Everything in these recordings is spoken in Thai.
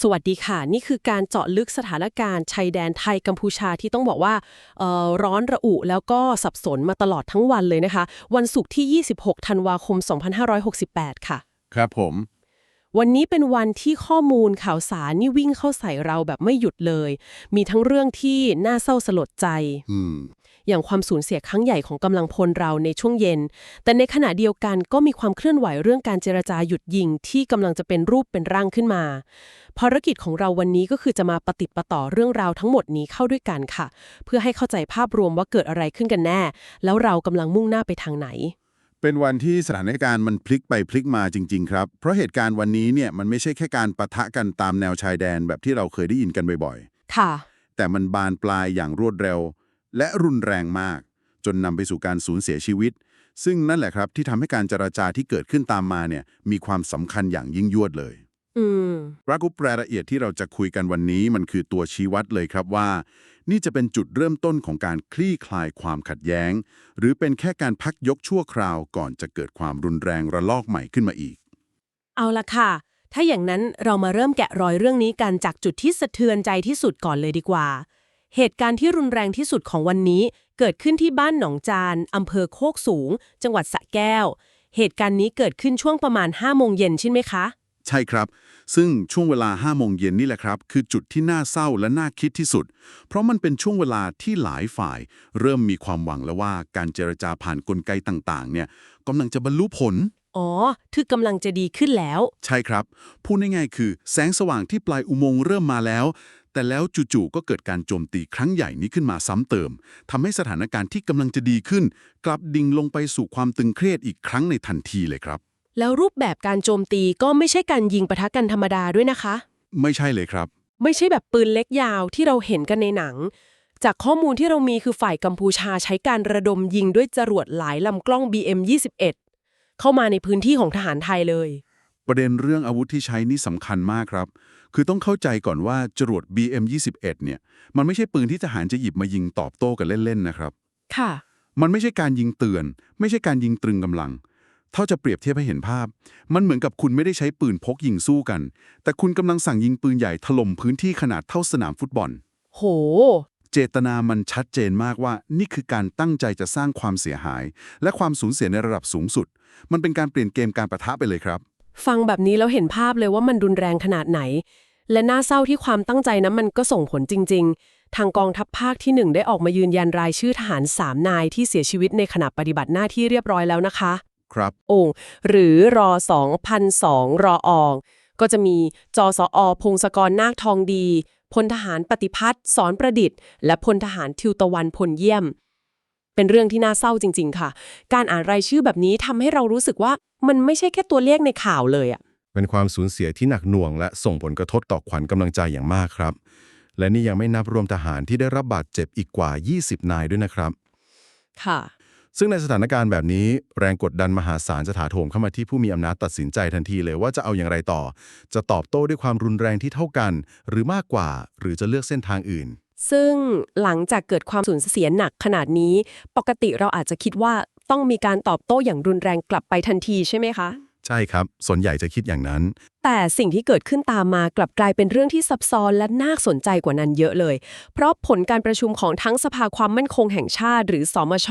สวัสดีค่ะ นี่คือการเจาะลึกสถานการณ์ชายแดนไทยกัมพูชาที่ต้องบอกว่าเอ่อร้อนระอุแล้วก็สับสนมาตลอดทั้งวันเลยนะคะ วันศุกร์ที่ 26 ธันวาคม 2568 ค่ะ ครับผม วันนี้เป็นวันที่ข้อมูลข่าวสารนี่วิ่งเข้าใส่เราแบบไม่หยุดเลย มีทั้งเรื่องที่น่าเศร้าสลดใจ อืมอย่างความสูญเสียครั้งใหญ่ของกำลังพลเราในช่วงเย็น แต่ในขณะเดียวกันก็มีความเคลื่อนไหวเรื่องการเจรจาหยุดยิงที่กำลังจะเป็นรูปเป็นร่างขึ้นมา ภารกิจของเราวันนี้ก็คือจะมาปฏิดประต่อเรื่องราวทั้งหมดนี้เข้าด้วยกันค่ะ เพื่อให้เข้าใจภาพรวมว่าเกิดอะไรขึ้นกันแน่ แล้วเรากำลังมุ่งหน้าไปทางไหนเป็นวันที่สถานการณ์มันพลิกไปพลิกมาจริง ๆ ครับ เพราะเหตุการณ์วันนี้เนี่ยมันไม่ใช่แค่การปะทะกันตามแนวชายแดนแบบที่เราเคยได้ยินกันบ่อยค่ะๆแต่มันบานปลายอย่างรวดเร็ว และรุนแรงมาก จนนำไปสู่การสูญเสียชีวิต ซึ่งนั่นแหละครับที่ทำให้การเจราจาที่เกิดขึ้นตามมาเนี่ยมีความสำคัญอย่างยิ่งยวดเลยอืมรักุปรายละเอียดที่เราจะคุยกันวันนี้มันคือตัวชี้วัดเลยครับว่า นี่จะเป็นจุดเริ่มต้นของการคลี่คลายความขัดแย้ง หรือเป็นแค่การพักยกชั่วคราวก่อนจะเกิดความรุนแรงระลอกใหม่ขึ้นมาอีก เอาละค่ะ ถ้าอย่างนั้นเรามาเริ่มแกะรอยเรื่องนี้กันจากจุดที่สะเทือนใจที่สุดก่อนเลยดีกว่า เหตุการณ์ที่รุนแรงที่สุดของวันนี้เกิดขึ้นที่บ้านหนองจานอำเภอโคกสูง จังหวัดสระแก้ว เหตุการณ์นี้เกิดขึ้นช่วงประมาณ5โมงเย็นใช่ไหมคะ ใช่ครับ ซึ่งช่วงเวลา5โมงเย็นนี่แหละครับ คือจุดที่น่าเศร้าและน่าคิดที่สุด เพราะมันเป็นช่วงเวลาที่หลายฝ่าย เริ่มมีความหวังแล้วว่าการเจรจาผ่านกลไกต่างๆ เนี่ยกำลังจะบรรลุผล อ๋อคือกำลังจะดีขึ้นแล้ว ใช่ครับ พูดง่ายๆคือ แสงสว่างที่ปลายอุโมงค์เริ่มมาแล้ว แต่แล้วจู่ๆก็เกิดการโจมตีครั้งใหญ่นี้ขึ้นมาซ้ำเติมทำให้สถานการณ์ที่กำลังจะดีขึ้น กลับดิ่งลงไปสู่ความตึงเครียดอีกครั้งในทันทีเลยครับ แล้วรูปแบบการโจมตีก็ไม่ใช่การยิงปะทะกันธรรมดาด้วยนะคะ ไม่ใช่เลยครับ ไม่ใช่แบบปืนเล็กยาวที่เราเห็นกันในหนัง จากข้อมูลที่เรามีคือฝ่ายกัมพูชาใช้การระดมยิงด้วยจรวดหลายลำกล้อง BM21 เข้ามาในพื้นที่ของทหารไทยเลย ประเด็นเรื่องอาวุธที่ใช้นี่สำคัญมากครับ คือต้องเข้าใจก่อนว่าจรวด BM21 เนี่ย มันไม่ใช่ปืนที่ทหารจะหยิบมายิงตอบโต้กันเล่นๆนะครับ ค่ะ มันไม่ใช่การยิงเตือน ไม่ใช่การยิงตรึงกำลังถ้าจะเปรียบเทียบให้เห็นภาพ มันเหมือนกับคุณไม่ได้ใช้ปืนพกยิงสู้กัน แต่คุณกำลังสั่งยิงปืนใหญ่ถล่มพื้นที่ขนาดเท่าสนามฟุตบอล โห เจตนามันชัดเจนมากว่านี่คือการตั้งใจจะสร้างความเสียหาย และความสูญเสียในระดับสูงสุด มันเป็นการเปลี่ยนเกมการประทะไปเลยครับ ฟังแบบนี้แล้วเห็นภาพเลยว่ามันรุนแรงขนาดไหน และน่าเศร้าที่ความตั้งใจนั้นมันก็ส่งผลจริง ๆ ทางกองทัพภาคที่หนึ่งได้ออกมายืนยันรายชื่อทหารสามนายที่เสียชีวิตในขณะปฏิบัติหน้าที่เรียบร้อยแล้วนะคะ ครับองค์หรือรอ2002รออองก็จะมีจสอพงศกรนาคทองดี พลทหารปฏิพัฒน์สอนประดิษฐ์ และพลทหารทิวตะวันพลเยี่ยม เป็นเรื่องที่น่าเศร้าจริง ๆ ค่ะ การอ่านรายชื่อแบบนี้ทำให้เรารู้สึกว่ามันไม่ใช่แค่ตัวเลขในข่าวเลยอะเป็นความสูญเสียที่หนักหน่วง และส่งผลกระทบต่อขวัญกำลังใจอย่างมากครับ และนี่ยังไม่นับรวมทหารที่ได้รับบาดเจ็บอีกกว่า 20 นายด้วยนะครับ ค่ะ ซึ่งในสถานการณ์แบบนี้แรงกดดันมหาศาลจะถาโถมเข้ามาที่ผู้มีอำนาจตัดสินใจทันทีเลยว่าจะเอาอย่างไรต่อ จะตอบโต้ด้วยความรุนแรงที่เท่ากัน หรือมากกว่า หรือจะเลือกเส้นทางอื่น ซึ่งหลังจากเกิดความสูญเสียหนักขนาดนี้ ปกติเราอาจจะคิดว่าต้องมีการตอบโต้อย่างรุนแรงกลับไปทันทีใช่ไหมคะ ใช่ครับ ส่วนใหญ่จะคิดอย่างนั้น แต่สิ่งที่เกิดขึ้นตามมากลับกลายเป็นเรื่องที่ซับซ้อนและน่าสนใจกว่านั้นเยอะเลย เพราะผลการประชุมของทั้งสภาความมั่นคงแห่งชาติ หรือสมช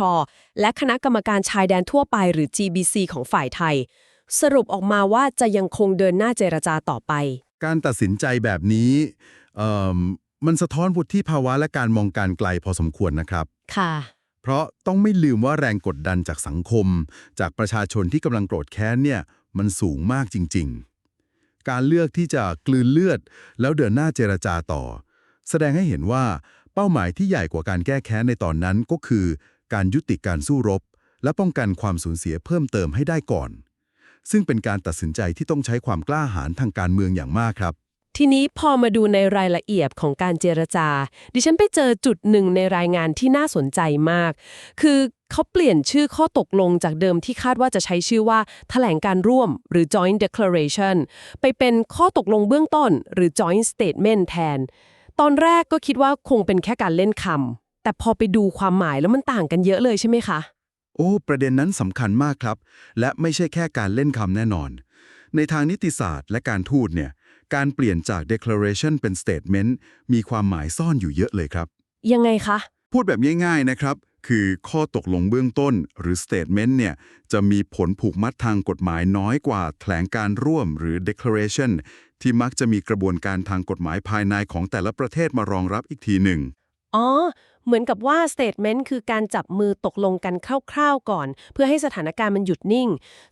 และคณะกรรมการชายแดนทั่วไป หรือ GBC ของฝ่ายไทย สรุปออกมาว่าจะยังคงเดินหน้าเจรจาต่อไป การตัดสินใจแบบนี้เอิ่มมันสะท้อนวุฒิภาวะและการมองการไกลพอสมควรนะครับ ค่ะ เพราะต้องไม่ลืมว่าแรงกดดันจากสังคม จากประชาชนที่กำลังโกรธแค้นเนี่ย มันสูงมากจริง ๆ การเลือกที่จะกลืนเลือด แล้วเดินหน้าเจรจาต่อ แสดงให้เห็นว่าเป้าหมายที่ใหญ่กว่าการแก้แค้นในตอนนั้นก็คือ การยุติการสู้รบ และป้องกันความสูญเสียเพิ่มเติมให้ได้ก่อน ซึ่งเป็นการตัดสินใจที่ต้องใช้ความกล้าหาญทางการเมืองอย่างมากครับ ทีนี้พอมาดูในรายละเอียดของการเจรจา ดิฉันไปเจอจุดหนึ่งในรายงานที่น่าสนใจมาก คือเขาเปลี่ยนชื่อข้อตกลงจากเดิมที่คาดว่าจะใช้ชื่อว่าแถลงการร่วม หรือ joint declaration ไปเป็นข้อตกลงเบื้องต้น หรือ joint statement แทน ตอนแรกก็คิดว่าคงเป็นแค่การเล่นคำแต่พอไปดูความหมายแล้วมันต่างกันเยอะเลยใช่ไหมคะ โอ้ ประเด็นนั้นสำคัญมากครับ และไม่ใช่แค่การเล่นคำแน่นอน ในทางนิติศาสตร์และการทูตเนี่ย การเปลี่ยนจาก declaration เป็น statement มีความหมายซ่อนอยู่เยอะเลยครับ ยังไงคะ พูดแบบง่ายๆนะครับ คือข้อตกลงเบื้องต้นหรือ statement เนี่ย จะมีผลผูกมัดทางกฎหมายน้อยกว่าแถลงการร่วมหรือ declaration ที่มักจะมีกระบวนการทางกฎหมายภายในของแต่ละประเทศมารองรับอีกทีหนึ่ง อ๋อ เหมือนกับว่า statement คือการจับมือตกลงกันคร่าวๆก่อน เพื่อให้สถานการณ์มันหยุดนิ่ง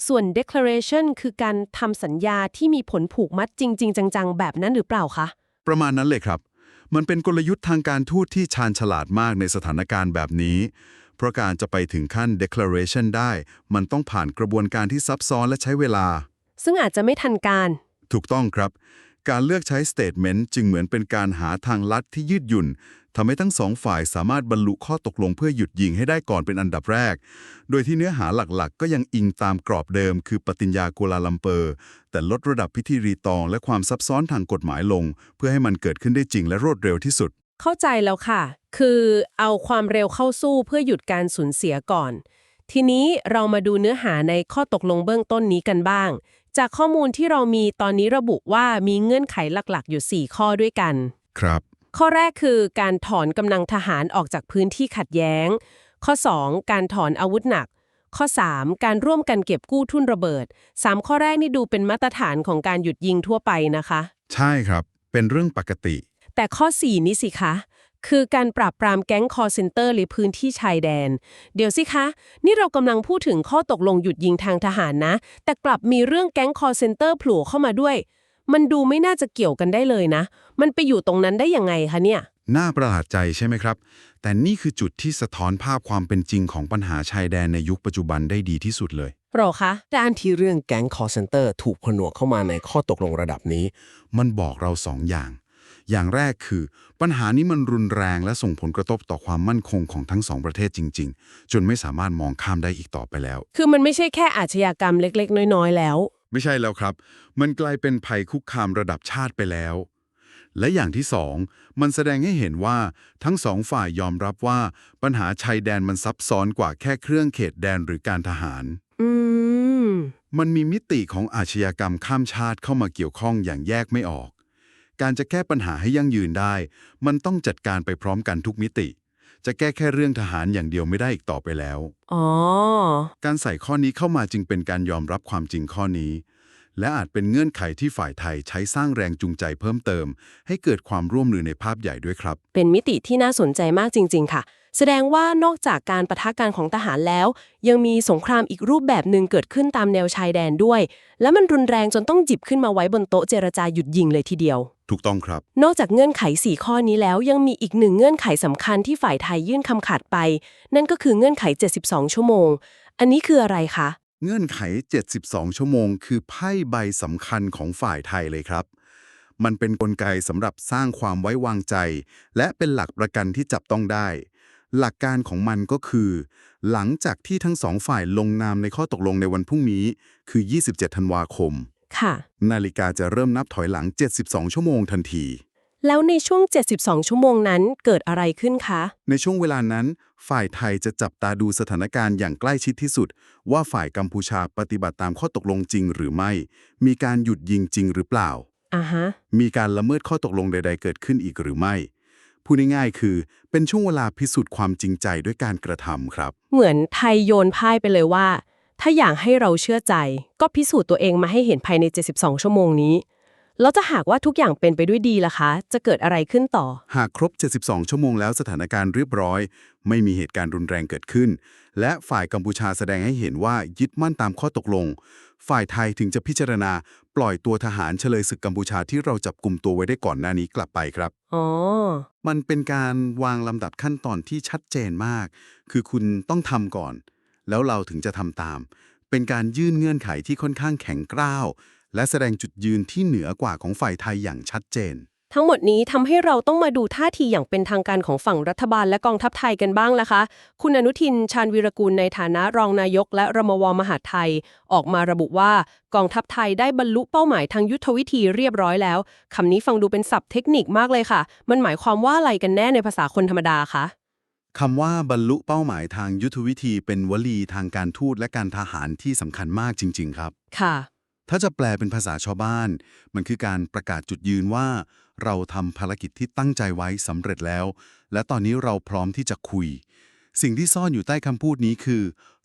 ส่วน declaration คือการทำสัญญาที่มีผลผูกมัดจริง ๆ จังๆ แบบนั้นหรือเปล่าคะ ประมาณนั้นเลยครับ มันเป็นกลยุทธ์ทางการทูตที่ชาญฉลาดมากในสถานการณ์แบบนี้ เพราะการจะไปถึงขั้น declaration ได้ มันต้องผ่านกระบวนการที่ซับซ้อนและใช้เวลา ซึ่งอาจจะไม่ทันการ ถูกต้องครับการเลือกใช้ statement จึงเหมือนเป็นการหาทางลัดที่ยืดหยุ่น ทำให้ทั้งสองฝ่ายสามารถบรรลุข้อตกลงเพื่อหยุดยิงให้ได้ก่อนเป็นอันดับแรก โดยที่เนื้อหาหลักๆ ก็ยังอิงตามกรอบเดิม คือปฏิญญากัวลาลัมเปอร์ แต่ลดระดับพิธีรีตอง และความซับซ้อนทางกฎหมายลง เพื่อให้มันเกิดขึ้นได้จริงและรวดเร็วที่สุด เข้าใจแล้วค่ะ คือเอาความเร็วเข้าสู้เพื่อหยุดการสูญเสียก่อน ทีนี้เรามาดูเนื้อหาในข้อตกลงเบื้องต้นนี้กันบ้าง จากข้อมูลที่เรามีตอนนี้ระบุว่ามีเงื่อนไขหลักๆ อยู่ 4 ข้อด้วยกัน ครับ ข้อแรกคือการถอนกำลังทหารออกจากพื้นที่ขัดแย้ง ข้อ 2 การถอนอาวุธหนัก ข้อ 3 การร่วมกันเก็บกู้ทุนระเบิด 3 ข้อแรกนี่ดูเป็นมาตรฐานของการหยุดยิงทั่วไปนะคะ ใช่ครับ เป็นเรื่องปกติ แต่ข้อ 4 นี้สิคะคือการปราบปรามแก๊งคอร์เซนเตอร์หรือพื้นที่ชายแดน เดี๋ยวสิคะ นี่เรากำลังพูดถึงข้อตกลงหยุดยิงทางทหารนะ แต่กลับมีเรื่องแก๊งคอร์เซนเตอร์โผล่เข้ามาด้วย มันดูไม่น่าจะเกี่ยวกันได้เลยนะ มันไปอยู่ตรงนั้นได้ยังไงคะเนี่ย น่าประหลาดใจใช่ไหมครับ แต่นี่คือจุดที่สะท้อนภาพความเป็นจริงของปัญหาชายแดนในยุคปัจจุบันได้ดีที่สุดเลย หรอคะด้านที่เรื่องแก๊งคอร์เซนเตอร์ถูกผนวกเข้ามาในข้อตกลงระดับนี้ มันบอกเราสองอย่าง อย่างแรกคือ ปัญหานี้มันรุนแรงและส่งผลกระทบต่อความมั่นคงของทั้งสองประเทศจริง ๆ จนไม่สามารถมองข้ามได้อีกต่อไปแล้ว คือมันไม่ใช่แค่อาชญากรรมเล็กๆ น้อยๆแล้ว ไม่ใช่แล้วครับ มันกลายเป็นภัยคุกคามระดับชาติไปแล้ว และอย่างที่สอง มันแสดงให้เห็นว่าทั้งสองฝ่ายยอมรับว่าปัญหาชายแดนมันซับซ้อนกว่าแค่เครื่องเขตแดนหรือการทหาร อืม มันมีมิติของอาชญากรรมข้ามชาติเข้ามาเกี่ยวข้องอย่างแยกไม่ออก การจะแก้ปัญหาให้ยั่งยืนได้ มันต้องจัดการไปพร้อมกันทุกมิติ จะแก้แค่เรื่องทหารอย่างเดียวไม่ได้อีกต่อไปแล้ว อ๋อ การใส่ข้อนี้เข้ามาจึงเป็นการยอมรับความจริงข้อนี้ และอาจเป็นเงื่อนไขที่ฝ่ายไทยใช้สร้างแรงจูงใจเพิ่มเติม ให้เกิดความร่วมมือในภาพใหญ่ด้วยครับ เป็นมิติที่น่าสนใจมากจริง ๆ ค่ะ แสดงว่านอกจากการประทะกันของทหารแล้ว ยังมีสงครามอีกรูปแบบหนึ่งเกิดขึ้นตามแนวชายแดนด้วย และมันรุนแรงจนต้องจิบขึ้นมาไว้บนโต๊ะเจรจาหยุดยิงเลยทีเดียว ถูกต้องครับ นอกจากเงื่อนไข 4 ข้อนี้แล้วยังมีอีกหนึ่งเงื่อนไขสำคัญที่ฝ่ายไทยยื่นคำขาดไป นั่นก็คือเงื่อนไข 72 ชั่วโมง อันนี้คืออะไรคะ เงื่อนไข 72 ชั่วโมง คือไพ่ใบสำคัญของฝ่ายไทยเลยครับ มันเป็นนกลไกสำหรับสร้างความไว้วางใจ และเป็นหลักประกันที่จับต้องได้ หลักการของมันก็คือ หลังจากที่ทั้งสองฝ่ายลงนามในข้อตกลงในวันพรุ่งนี้ คือ 27 ธันวาคม ค่ะ นาฬิกาจะเริ่มนับถอยหลัง 72 ชั่วโมงทันที แล้วในช่วง 72 ชั่วโมงนั้นเกิดอะไรขึ้นคะ ในช่วงเวลานั้น ฝ่ายไทยจะจับตาดูสถานการณ์อย่างใกล้ชิดที่สุด ว่าฝ่ายกัมพูชาปฏิบัติตามข้อตกลงจริงหรือไม่ มีการหยุดยิงจริงหรือเปล่า อ่าฮะ มีการละเมิดข้อตกลงใด ๆ เกิดขึ้นอีกหรือไม่พูดง่ายๆคือ เป็นช่วงเวลาพิสูจน์ความจริงใจด้วยการกระทำครับ เหมือนไทยโยนพ่ายไปเลยว่า ถ้าอยากให้เราเชื่อใจ ก็พิสูจน์ตัวเองมาให้เห็นภายใน 72 ชั่วโมงนี้ แล้วจะหากว่าทุกอย่างเป็นไปด้วยดีล่ะคะ จะเกิดอะไรขึ้นต่อ หากครบ 72 ชั่วโมงแล้วสถานการณ์เรียบร้อย ไม่มีเหตุการณ์รุนแรงเกิดขึ้น และฝ่ายกัมพูชาแสดงให้เห็นว่ายึดมั่นตามข้อตกลง ฝ่ายไทยถึงจะพิจารณา ปล่อยตัวทหารเฉลยศึกกัมพูชาที่เราจับกลุ่มตัวไว้ได้ก่อนหน้านี้กลับไปครับ อ๋อ มันเป็นการวางลำดับขั้นตอนที่ชัดเจนมาก คือคุณต้องทำก่อน แล้วเราถึงจะทำตาม เป็นการยื่นเงื่อนไขที่ค่อนข้างแข็งกร้าว และแสดงจุดยืนที่เหนือกว่าของฝ่ายไทยอย่างชัดเจน ทั้งหมดนี้ทำให้เราต้องมาดูท่าทีอย่างเป็นทางการของฝั่งรัฐบาลและกองทัพไทยกันบ้างละคะ คุณอนุทินชาญวีรกูลในฐานะรองนายก และรมวมหาไทย ออกมาระบุว่ากองทัพไทยได้บรรลุเป้าหมายทางยุทธวิธีเรียบร้อยแล้วคำนี้ฟังดูเป็นศัพท์เทคนิคมากเลยค่ะ มันหมายความว่าอะไรกันแน่ในภาษาคนธรรมดาคะ คำว่าบรรลุเป้าหมายทางยุทธวิธีเป็นวลีทางการทูตและการทหารที่สำคัญมากจริง ๆ ครับ ค่ะ ถ้าจะแปลเป็นภาษาชาวบ้าน มันคือการประกาศจุดยืนว่า เราทำภารกิจที่ตั้งใจไว้สำเร็จแล้ว และตอนนี้เราพร้อมที่จะคุย สิ่งที่ซ่อนอยู่ใต้คำพูดนี้คือ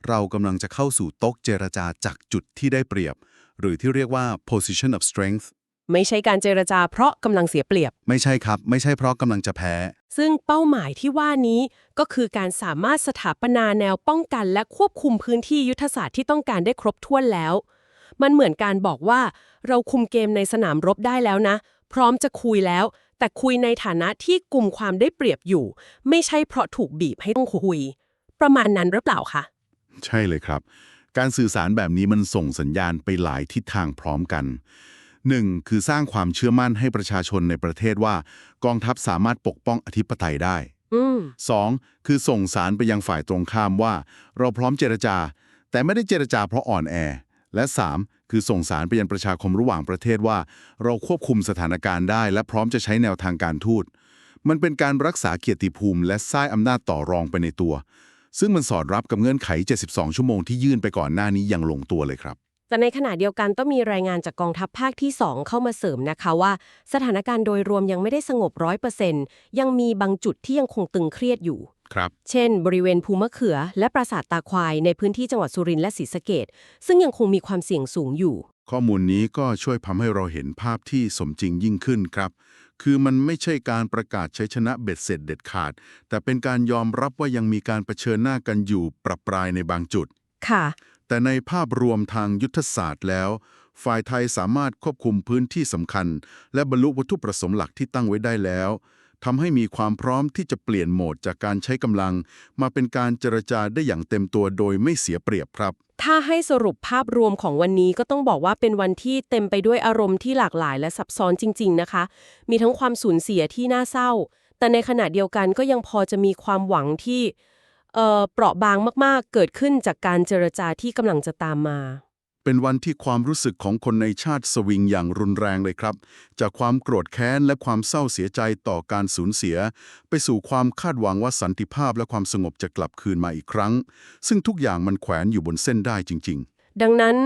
เรากำลังจะเข้าสู่โต๊ะเจรจาจากจุดที่ได้เปรียบ หรือที่เรียกว่า position of strength ไม่ใช่การเจรจาเพราะกำลังเสียเปรียบ ไม่ใช่ครับ ไม่ใช่เพราะกำลังจะแพ้ ซึ่งเป้าหมายที่ว่านี้ก็คือการสามารถสถาปนาแนวป้องกัน และควบคุมพื้นที่ยุทธศาสตร์ที่ต้องการได้ครบถ้วนแล้ว มันเหมือนการบอกว่า เราคุมเกมในสนามรบได้แล้วนะ พร้อมจะคุยแล้ว แต่คุยในฐานะที่กลุ่มความได้เปรียบอยู่ ไม่ใช่เพราะถูกบีบให้ต้องคุย ประมาณนั้นหรือเปล่าคะใช่เลยครับ การสื่อสารแบบนี้มันส่งสัญญาณไปหลายทิศทางพร้อมกัน 1. คือสร้างความเชื่อมั่นให้ประชาชนในประเทศว่า กองทัพสามารถปกป้องอธิปไตยได้อืม 2. คือส่งสารไปยังฝ่ายตรงข้ามว่า เราพร้อมเจรจา แต่ไม่ได้เจรจาเพราะอ่อนแอ และ 3. คือส่งสารไปยังประชาคมระหว่างประเทศว่า เราควบคุมสถานการณ์ได้ และพร้อมจะใช้แนวทางการทูต มันเป็นการรักษาเกียรติภูมิ และสร้างอำนาจต่อรองไปในตัว ซึ่งมันสอดรับกับเงื่อนไข 72 ชั่วโมงที่ยื่นไปก่อนหน้านี้อย่างลงตัวเลยครับ แต่ในขณะเดียวกันต้องมีรายงานจากกองทัพภาคที่ 2 เข้ามาเสริมนะคะว่า สถานการณ์โดยรวมยังไม่ได้สงบร้อยเปอร์เซ็นต์ยังมีบางจุดที่ยังคงตึงเครียดอยู่ครับเช่น บริเวณภูมะเขือ และปราสาทตาควายในพื้นที่จังหวัดสุรินทร์และศรีสะเกดซึ่งยังคงมีความเสี่ยงสูงอยู่ ข้อมูลนี้ก็ช่วยทำให้เราเห็นภาพที่สมจริงยิ่งขึ้นครับ คือมันไม่ใช่การประกาศชัยชนะเบ็ดเสร็จเด็ดขาด แต่เป็นการยอมรับว่ายังมีการเผชิญหน้ากันอยู่ปรับปรายในบางจุด ค่ะ แต่ในภาพรวมทางยุทธศาสตร์แล้ว ฝ่ายไทยสามารถควบคุมพื้นที่สำคัญ และบรรลุวัตถุประสงค์หลักที่ตั้งไว้ได้แล้วทำให้มีความพร้อมที่จะเปลี่ยนโหมดจากการใช้กำลัง มาเป็นการเจรจาได้อย่างเต็มตัวโดยไม่เสียเปรียบครับ ถ้าให้สรุปภาพรวมของวันนี้ก็ต้องบอกว่าเป็นวันที่เต็มไปด้วยอารมณ์ที่หลากหลายและซับซ้อนจริง ๆ นะคะ มีทั้งความสูญเสียที่น่าเศร้า แต่ในขณะเดียวกันก็ยังพอจะมีความหวังที่ เอ่อเปราะบางมากๆ เกิดขึ้นจากการเจรจาที่กำลังจะตามมา เป็นวันที่ความรู้สึกของคนในชาติสวิงอย่างรุนแรงเลยครับ จากความโกรธแค้นและความเศร้าเสียใจต่อการสูญเสีย ไปสู่ความคาดหวังว่าสันติภาพและความสงบจะกลับคืนมาอีกครั้ง ซึ่งทุกอย่างมันแขวนอยู่บนเส้นได้จริงดังนั้น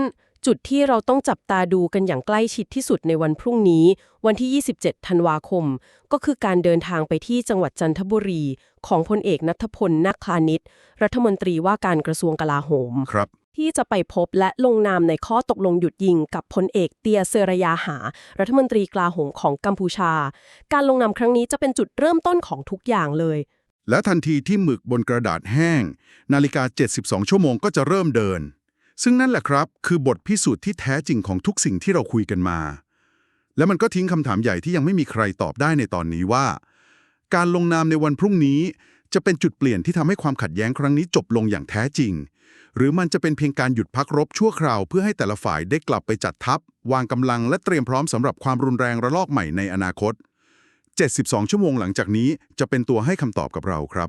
จุดที่เราต้องจับตาดูกันอย่างใกล้ชิดที่สุดในวันพรุ่งนี้ วันที่ 27 ธันวาคม ก็คือการเดินทางไปที่จังหวัดจันทบุรี ของพลเอกนัทพลนาคลานิตรัฐมนตรีว่าการกระทรวงกลาโหมๆครับที่จะไปพบและลงนามในข้อตกลงหยุดยิงกับพลเอกเตียเซรยาหา รัฐมนตรีกลาโหมของกัมพูชา การลงนามครั้งนี้จะเป็นจุดเริ่มต้นของทุกอย่างเลย และทันทีที่หมึกบนกระดาษแห้ง นาฬิกา 72 ชั่วโมงก็จะเริ่มเดิน ซึ่งนั่นแหละครับ คือบทพิสูจน์ที่แท้จริงของทุกสิ่งที่เราคุยกันมา และมันก็ทิ้งคำถามใหญ่ที่ยังไม่มีใครตอบได้ในตอนนี้ว่า การลงนามในวันพรุ่งนี้ จะเป็นจุดเปลี่ยนที่ทำให้ความขัดแย้งครั้งนี้จบลงอย่างแท้จริง หรือมันจะเป็นเพียงการหยุดพักรบชั่วคราวเพื่อให้แต่ละฝ่ายได้กลับไปจัดทัพ วางกำลังและเตรียมพร้อมสำหรับความรุนแรงระลอกใหม่ในอนาคต 72 ชั่วโมงหลังจากนี้จะเป็นตัวให้คำตอบกับเราครับ